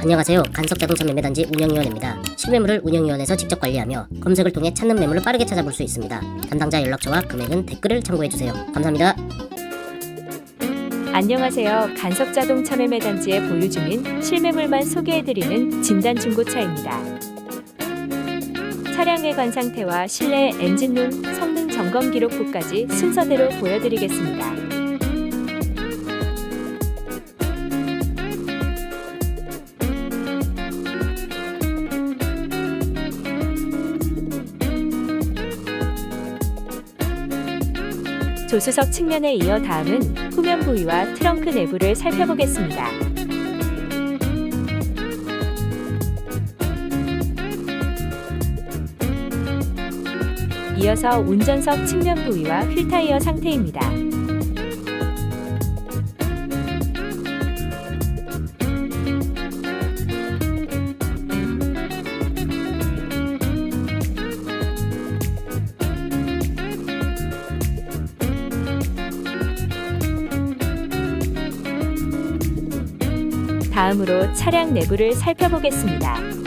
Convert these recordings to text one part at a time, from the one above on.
안녕하세요. 간섭자동차 매매단지 운영위원입니다. 실매물을 운영위원회에서 직접 관리하며 검색을 통해 찾는 매물을 빠르게 찾아볼 수 있습니다. 담당자 연락처와 금액은 댓글을 참고해주세요. 감사합니다. 안녕하세요. 간섭자동차 매매단지에 보유 중인 실매물만 소개해드리는 진단중고차입니다. 차량 외관 상태와 실내 엔진룸 성능 점검 기록부까지 순서대로 보여드리겠습니다. 조수석 측면에 이어 다음은 후면 부위와 트렁크 내부를 살펴보겠습니다. 이어서 운전석 측면 부위와 휠타이어 상태입니다. 다음으로 차량 내부를 살펴보겠습니다.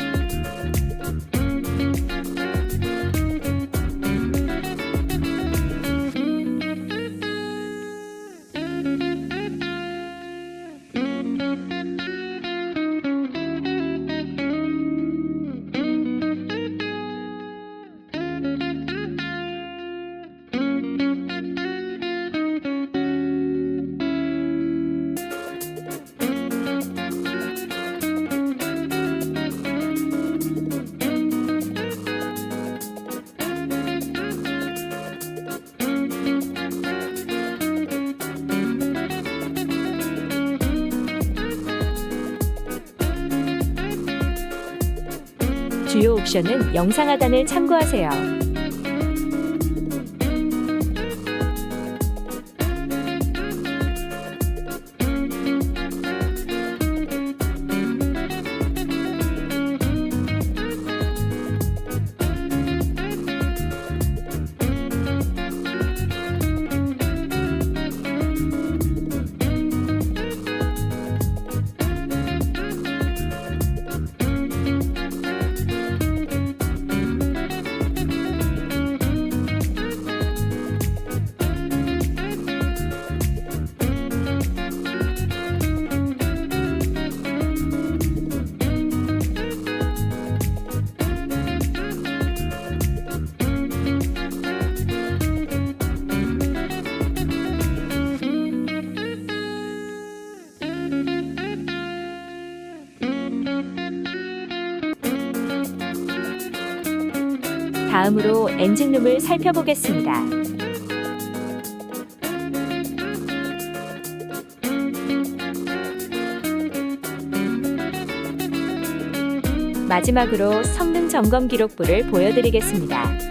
주요 옵션은 영상 하단을 참고하세요. 다음으로 엔진룸을 살펴보겠습니다. 마지막으로 성능 점검 기록부를 보여드리겠습니다.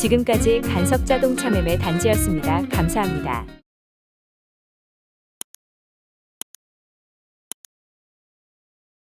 지금까지 간섭 자동차 매매 단지였습니다. 감사합니다.